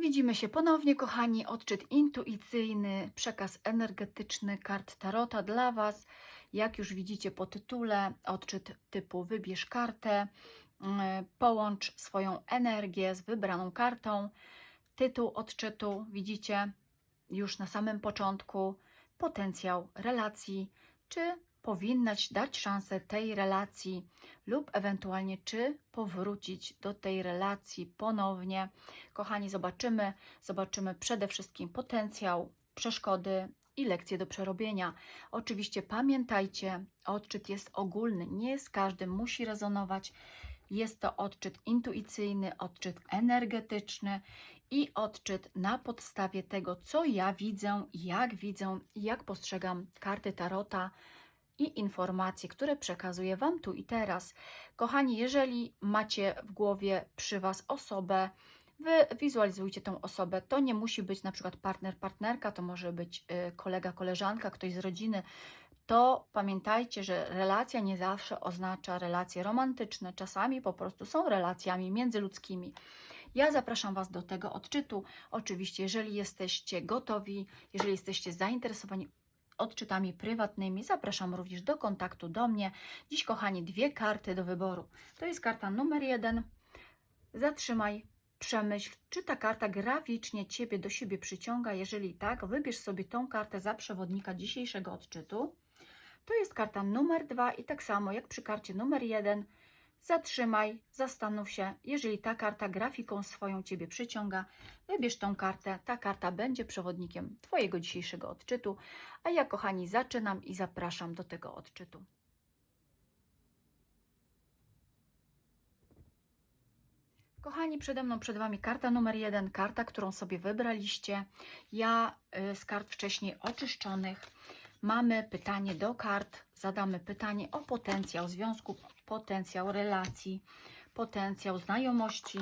Widzimy się ponownie, kochani. Odczyt intuicyjny, przekaz energetyczny kart Tarota dla Was. Jak już widzicie po tytule, odczyt typu wybierz kartę, mm, połącz swoją energię z wybraną kartą. Tytuł odczytu widzicie już na samym początku potencjał relacji, czy powinnaś dać szansę tej relacji lub ewentualnie czy powrócić do tej relacji ponownie. Kochani, zobaczymy, zobaczymy przede wszystkim potencjał, przeszkody i lekcje do przerobienia. Oczywiście pamiętajcie, odczyt jest ogólny, nie z każdym musi rezonować. Jest to odczyt intuicyjny, odczyt energetyczny i odczyt na podstawie tego, co ja widzę, jak widzę, jak postrzegam karty Tarota i informacje, które przekazuję Wam tu i teraz. Kochani, jeżeli macie w głowie przy Was osobę, Wy wizualizujcie tą osobę. To nie musi być na przykład partner, partnerka, to może być y, kolega, koleżanka, ktoś z rodziny. To pamiętajcie, że relacja nie zawsze oznacza relacje romantyczne. Czasami po prostu są relacjami międzyludzkimi. Ja zapraszam Was do tego odczytu. Oczywiście, jeżeli jesteście gotowi, jeżeli jesteście zainteresowani odczytami prywatnymi, zapraszam również do kontaktu do mnie. Dziś, kochani, dwie karty do wyboru. To jest karta numer jeden. Zatrzymaj, przemyśl, czy ta karta graficznie Ciebie do siebie przyciąga. Jeżeli tak, wybierz sobie tą kartę za przewodnika dzisiejszego odczytu. To jest karta numer dwa i tak samo jak przy karcie numer jeden. Zatrzymaj, zastanów się, jeżeli ta karta grafiką swoją Ciebie przyciąga, wybierz tą kartę, ta karta będzie przewodnikiem Twojego dzisiejszego odczytu, a ja kochani zaczynam i zapraszam do tego odczytu. Kochani, przede mną, przed Wami karta numer jeden, karta, którą sobie wybraliście. Ja y, z kart wcześniej oczyszczonych mamy pytanie do kart, zadamy pytanie o potencjał związku, potencjał relacji, potencjał znajomości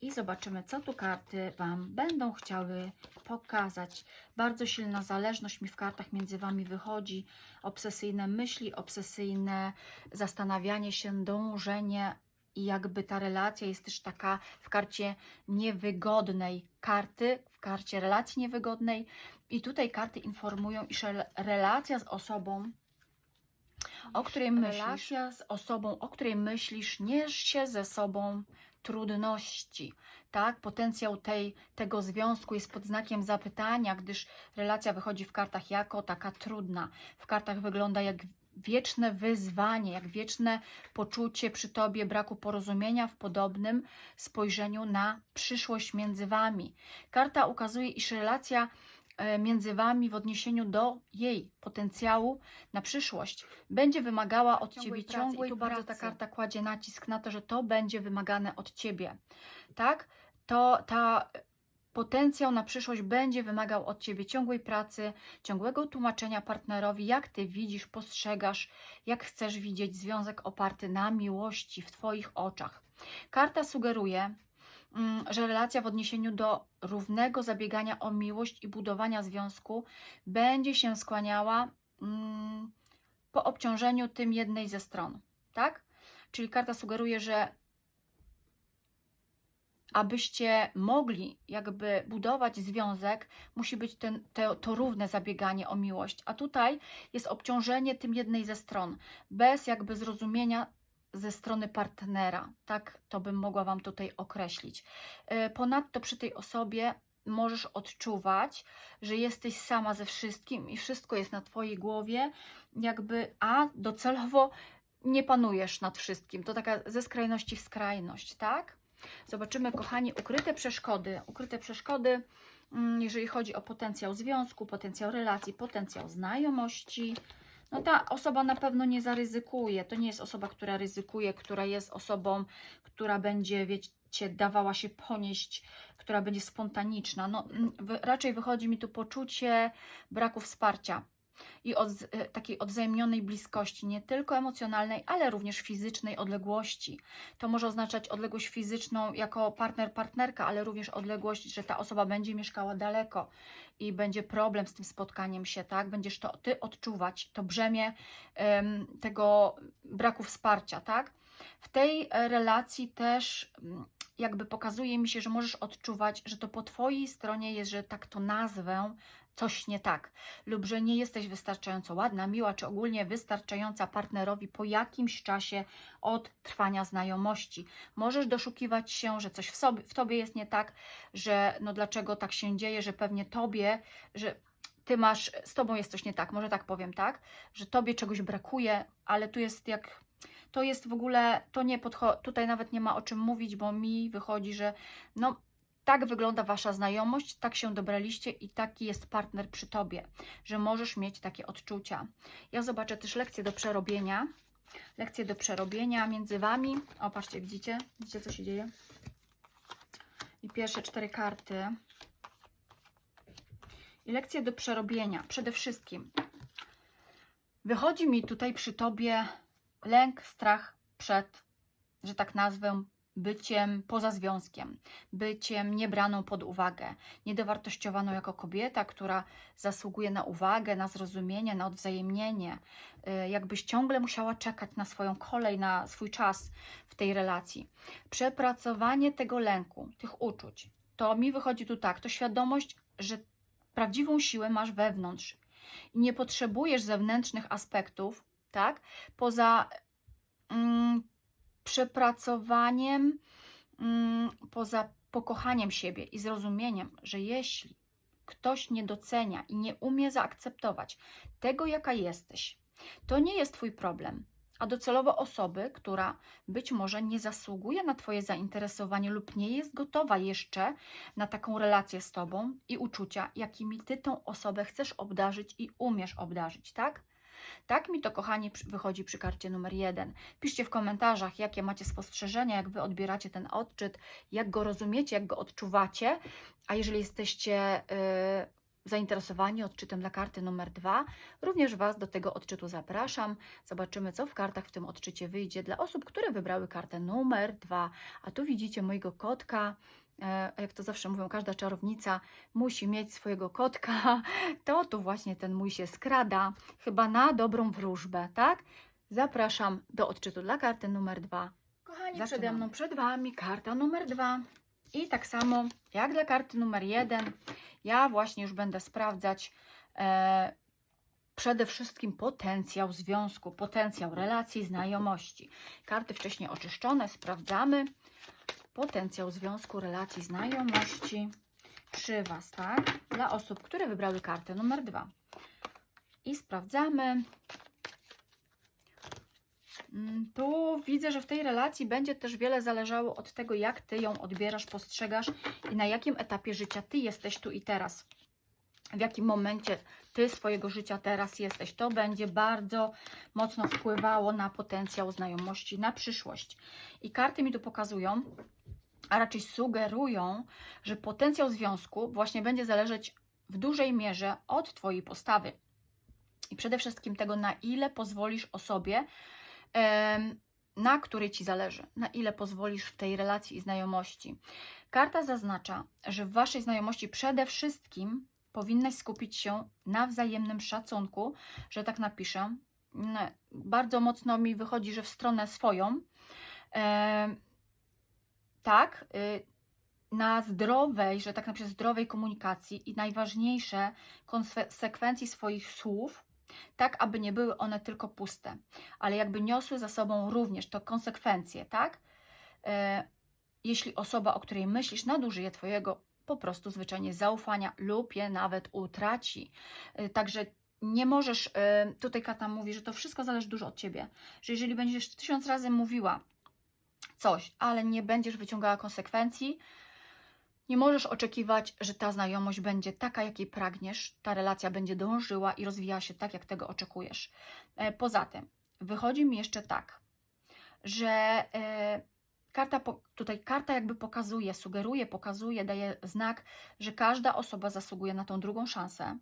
i zobaczymy, co tu karty Wam będą chciały pokazać. Bardzo silna zależność mi w kartach między Wami wychodzi, obsesyjne myśli, obsesyjne zastanawianie się, dążenie i jakby ta relacja jest też taka w karcie niewygodnej. Karty, w karcie relacji niewygodnej. I tutaj karty informują, iż rel- relacja z osobą, o której myślisz, relacja z osobą, o której myślisz, niesie ze sobą trudności, tak? Potencjał tej, tego związku jest pod znakiem zapytania, gdyż relacja wychodzi w kartach jako taka trudna. W kartach wygląda jak wieczne wyzwanie, jak wieczne poczucie przy Tobie braku porozumienia w podobnym spojrzeniu na przyszłość między Wami. Karta ukazuje, iż relacja między Wami w odniesieniu do jej potencjału na przyszłość będzie wymagała od Ciągłej Ciebie pracy. ciągłej I tu pracy. bardzo ta ta karta kładzie nacisk na to, że to będzie wymagane od Ciebie. Tak? To ta potencjał na przyszłość będzie wymagał od Ciebie ciągłej pracy, ciągłego tłumaczenia partnerowi, jak Ty widzisz, postrzegasz, jak chcesz widzieć związek oparty na miłości w Twoich oczach. Karta sugeruje, że relacja w odniesieniu do równego zabiegania o miłość i budowania związku będzie się skłaniała mm, po obciążeniu tym jednej ze stron, tak? Czyli karta sugeruje, że abyście mogli jakby budować związek, musi być ten, to, to równe zabieganie o miłość. A tutaj jest obciążenie tym jednej ze stron, bez jakby zrozumienia ze strony partnera. Tak to bym mogła Wam tutaj określić. E, Ponadto przy tej osobie możesz odczuwać, że jesteś sama ze wszystkim i wszystko jest na Twojej głowie, jakby, a docelowo nie panujesz nad wszystkim. To taka ze skrajności w skrajność, tak? Zobaczymy, kochani, ukryte przeszkody. Ukryte przeszkody, mm, jeżeli chodzi o potencjał związku, potencjał relacji, potencjał znajomości. No ta osoba na pewno nie zaryzykuje. To nie jest osoba, która ryzykuje, która jest osobą, która będzie, wiecie, dawała się ponieść, która będzie spontaniczna. No, raczej wychodzi mi tu poczucie braku wsparcia i od, e, takiej odwzajemnionej bliskości, nie tylko emocjonalnej, ale również fizycznej odległości. To może oznaczać odległość fizyczną jako partner, partnerka, ale również odległość, że ta osoba będzie mieszkała daleko i będzie problem z tym spotkaniem się, tak? Będziesz to ty odczuwać, to brzemię em, tego braku wsparcia, tak? W tej e, relacji też mm, jakby pokazuje mi się, że możesz odczuwać, że to po Twojej stronie jest, że tak to nazwę, coś nie tak, lub że nie jesteś wystarczająco ładna, miła, czy ogólnie wystarczająca partnerowi po jakimś czasie od trwania znajomości. Możesz doszukiwać się, że coś w, sobie, w Tobie jest nie tak, że no dlaczego tak się dzieje, że pewnie Tobie, że Ty masz, z Tobą jest coś nie tak, może tak powiem, tak, że Tobie czegoś brakuje, ale tu jest jak to jest w ogóle, to nie podchodzi, tutaj nawet nie ma o czym mówić, bo mi wychodzi, że no tak wygląda Wasza znajomość, tak się dobraliście i taki jest partner przy Tobie, że możesz mieć takie odczucia. Ja zobaczę też lekcje do przerobienia, lekcje do przerobienia między Wami. O, patrzcie, widzicie? Widzicie, co się dzieje? I pierwsze cztery karty. I lekcje do przerobienia. Przede wszystkim wychodzi mi tutaj przy Tobie lęk, strach przed, że tak nazwę, byciem poza związkiem, byciem niebraną pod uwagę, niedowartościowaną jako kobieta, która zasługuje na uwagę, na zrozumienie, na odwzajemnienie. Y, Jakbyś ciągle musiała czekać na swoją kolej, na swój czas w tej relacji. Przepracowanie tego lęku, tych uczuć, to mi wychodzi tu tak, to świadomość, że prawdziwą siłę masz wewnątrz i nie potrzebujesz zewnętrznych aspektów, tak? Poza mm, przepracowaniem, mm, poza pokochaniem siebie i zrozumieniem, że jeśli ktoś nie docenia i nie umie zaakceptować tego, jaka jesteś, to nie jest Twój problem, a docelowo osoby, która być może nie zasługuje na Twoje zainteresowanie lub nie jest gotowa jeszcze na taką relację z Tobą i uczucia, jakimi Ty tą osobę chcesz obdarzyć i umiesz obdarzyć, tak? Tak mi to, kochani, wychodzi przy karcie numer jeden. Piszcie w komentarzach, jakie macie spostrzeżenia, jak Wy odbieracie ten odczyt, jak go rozumiecie, jak go odczuwacie. A jeżeli jesteście y, zainteresowani odczytem dla karty numer dwa, również Was do tego odczytu zapraszam. Zobaczymy, co w kartach w tym odczycie wyjdzie dla osób, które wybrały kartę numer dwa. A tu widzicie mojego kotka. E, Jak to zawsze mówią, każda czarownica musi mieć swojego kotka. To tu właśnie ten mój się skrada, chyba na dobrą wróżbę, tak? Zapraszam do odczytu dla karty numer dwa. Kochani, przede Zaczynamy. mną, przed Wami karta numer dwa. I tak samo jak dla karty numer jeden, ja właśnie już będę sprawdzać e, przede wszystkim potencjał związku, potencjał relacji, znajomości. Karty wcześniej oczyszczone, sprawdzamy potencjał związku, relacji, znajomości przy Was, tak? Dla osób, które wybrały kartę numer dwa. I sprawdzamy. Mm, Tu widzę, że w tej relacji będzie też wiele zależało od tego, jak Ty ją odbierasz, postrzegasz i na jakim etapie życia Ty jesteś tu i teraz. W jakim momencie Ty swojego życia teraz jesteś. To będzie bardzo mocno wpływało na potencjał znajomości, na przyszłość. I karty mi tu pokazują, a raczej sugerują, że potencjał związku właśnie będzie zależeć w dużej mierze od Twojej postawy. I przede wszystkim tego, na ile pozwolisz osobie, na której Ci zależy, na ile pozwolisz w tej relacji i znajomości. Karta zaznacza, że w Waszej znajomości przede wszystkim powinnaś skupić się na wzajemnym szacunku, że tak napiszę. Mm, Bardzo mocno mi wychodzi, że w stronę swoją. Tak, y, na zdrowej, że tak napiszę, zdrowej komunikacji i najważniejsze konsekwencji swoich słów, tak aby nie były one tylko puste, ale jakby niosły za sobą również to konsekwencje, tak? E, jeśli osoba, o której myślisz, nadużyje Twojego po prostu zwyczajnie zaufania lub je nawet utraci. E, Także nie możesz, tutaj Kata mówi, że to wszystko zależy dużo od Ciebie, że jeżeli będziesz tysiąc razy mówiła coś, ale nie będziesz wyciągała konsekwencji, nie możesz oczekiwać, że ta znajomość będzie taka, jakiej pragniesz, ta relacja będzie dążyła i rozwijała się tak, jak tego oczekujesz. E, Poza tym, wychodzi mi jeszcze tak, że e, karta, tutaj karta jakby pokazuje, sugeruje, pokazuje, daje znak, że każda osoba zasługuje na tą drugą szansę.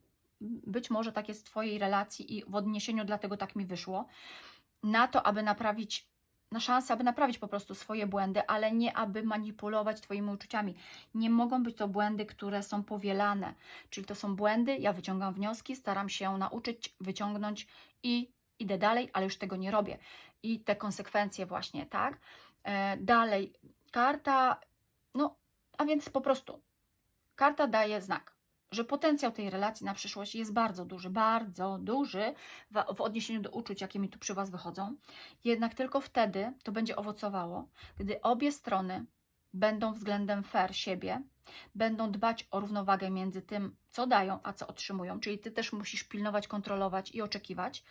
Być może tak jest w Twojej relacji i w odniesieniu dlatego tak mi wyszło, na to, aby naprawić na szansę, aby naprawić po prostu swoje błędy, ale nie aby manipulować Twoimi uczuciami. Nie mogą być to błędy, które są powielane. Czyli to są błędy, ja wyciągam wnioski, staram się nauczyć, wyciągnąć i idę dalej, ale już tego nie robię. i te konsekwencje właśnie, tak? E, dalej, karta, no, a więc po prostu karta daje znak, że potencjał tej relacji na przyszłość jest bardzo duży, bardzo duży w, w odniesieniu do uczuć, jakie mi tu przy Was wychodzą. Jednak tylko wtedy to będzie owocowało, gdy obie strony będą względem fair siebie, będą dbać o równowagę między tym, co dają, a co otrzymują. Czyli Ty też musisz pilnować, kontrolować i oczekiwać.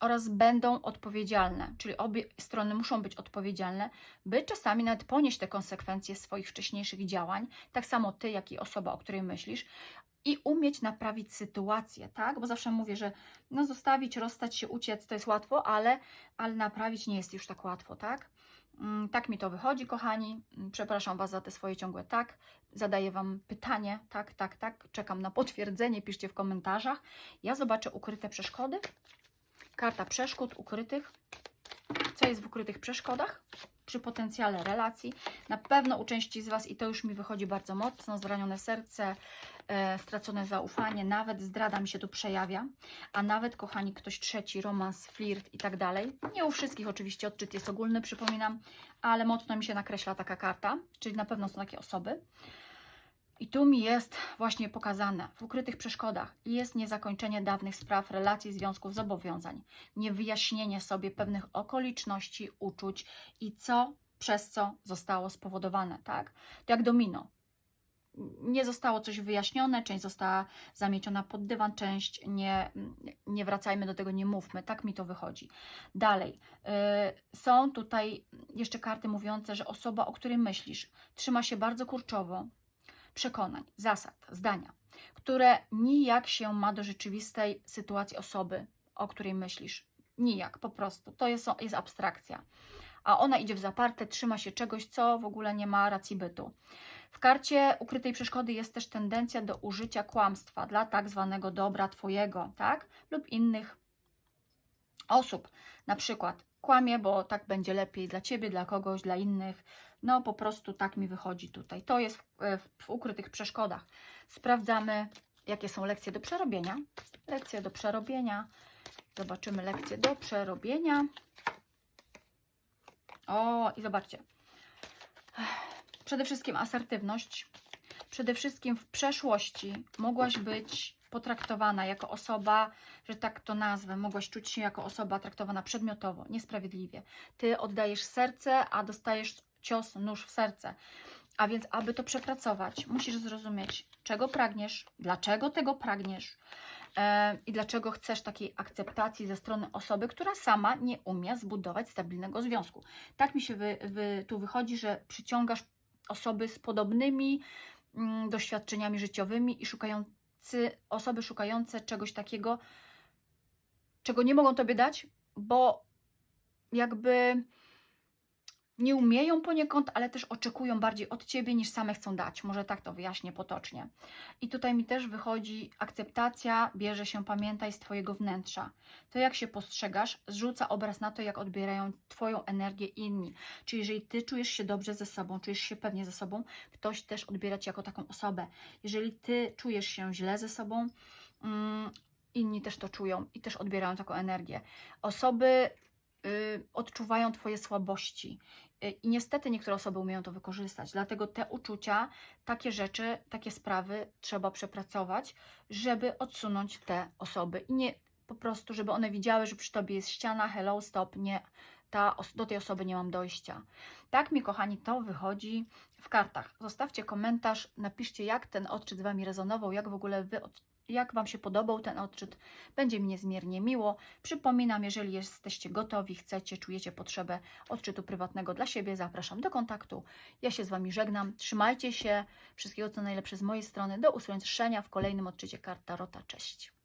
Oraz będą odpowiedzialne, czyli obie strony muszą być odpowiedzialne, by czasami nawet ponieść te konsekwencje swoich wcześniejszych działań, tak samo ty, jak i osoba, o której myślisz, i umieć naprawić sytuację, tak? Bo zawsze mówię, że no zostawić, rozstać się, uciec to jest łatwo, ale, ale naprawić nie jest już tak łatwo, tak? Mm, Tak mi to wychodzi, kochani. Mm, Przepraszam Was za te swoje ciągłe tak. Zadaję Wam pytanie, tak, tak, tak. Czekam na potwierdzenie, piszcie w komentarzach. Ja zobaczę ukryte przeszkody. Karta przeszkód ukrytych. Co jest w ukrytych przeszkodach? Przy potencjale relacji. Na pewno u części z Was, i to już mi wychodzi bardzo mocno, zranione serce, stracone zaufanie, nawet zdrada mi się tu przejawia, a nawet, kochani, ktoś trzeci, romans, flirt i tak dalej. Nie u wszystkich oczywiście, odczyt jest ogólny, przypominam, ale mocno mi się nakreśla taka karta, czyli na pewno są takie osoby. I tu mi jest właśnie pokazane w ukrytych przeszkodach jest niezakończenie dawnych spraw, relacji, związków, zobowiązań, niewyjaśnienie sobie pewnych okoliczności, uczuć i co przez co zostało spowodowane, tak? To jak domino. Nie zostało coś wyjaśnione, część została zamieciona pod dywan, część nie, nie wracajmy do tego, nie mówmy, tak mi to wychodzi. Dalej, yy, są tutaj jeszcze karty mówiące, że osoba, o której myślisz, trzyma się bardzo kurczowo, przekonań, zasad, zdania, które nijak się ma do rzeczywistej sytuacji osoby, o której myślisz. Nijak, po prostu. To jest, jest abstrakcja. A ona idzie w zaparte, trzyma się czegoś, co w ogóle nie ma racji bytu. W karcie ukrytej przeszkody jest też tendencja do użycia kłamstwa dla tak zwanego dobra Twojego, tak? Lub innych osób. Na przykład kłamie, bo tak będzie lepiej dla Ciebie, dla kogoś, dla innych. No po prostu tak mi wychodzi tutaj. To jest w, w, w ukrytych przeszkodach. Sprawdzamy, jakie są lekcje do przerobienia. Lekcje do przerobienia. Zobaczymy lekcje do przerobienia. O, i zobaczcie. Przede wszystkim asertywność. Przede wszystkim w przeszłości mogłaś być potraktowana jako osoba, że tak to nazwę, mogłaś czuć się jako osoba traktowana przedmiotowo, niesprawiedliwie. Ty oddajesz serce, a dostajesz cios, nóż w serce. A więc, aby to przepracować, musisz zrozumieć, czego pragniesz, dlaczego tego pragniesz i dlaczego chcesz takiej akceptacji ze strony osoby, która sama nie umie zbudować stabilnego związku. Tak mi się wy, wy, tu wychodzi, że przyciągasz osoby z podobnymi mm, doświadczeniami życiowymi i szukający, osoby szukające czegoś takiego, czego nie mogą Tobie dać, bo jakby nie umieją poniekąd, ale też oczekują bardziej od Ciebie niż same chcą dać. Może tak to wyjaśnię potocznie. I tutaj mi też wychodzi akceptacja, bierze się, pamiętaj, z Twojego wnętrza. To, jak się postrzegasz, zrzuca obraz na to, jak odbierają Twoją energię inni. Czyli jeżeli Ty czujesz się dobrze ze sobą, czujesz się pewnie ze sobą, ktoś też odbiera Cię jako taką osobę. Jeżeli Ty czujesz się źle ze sobą, mm, inni też to czują i też odbierają taką energię. Osoby y, odczuwają Twoje słabości. Y, I niestety niektóre osoby umieją to wykorzystać. Dlatego te uczucia, takie rzeczy, takie sprawy trzeba przepracować, żeby odsunąć te osoby. I nie po prostu, żeby one widziały, że przy tobie jest ściana, hello, stop, nie. Ta, do tej osoby nie mam dojścia. Tak mi, kochani, to wychodzi w kartach. Zostawcie komentarz, napiszcie, jak ten odczyt Wami rezonował, jak w ogóle Wy jak Wam się podobał ten odczyt. Będzie mi niezmiernie miło. Przypominam, jeżeli jesteście gotowi, chcecie, czujecie potrzebę odczytu prywatnego dla siebie, zapraszam do kontaktu. Ja się z Wami żegnam. Trzymajcie się. Wszystkiego co najlepsze z mojej strony. Do usłyszenia w kolejnym odczycie kart Tarota. Cześć.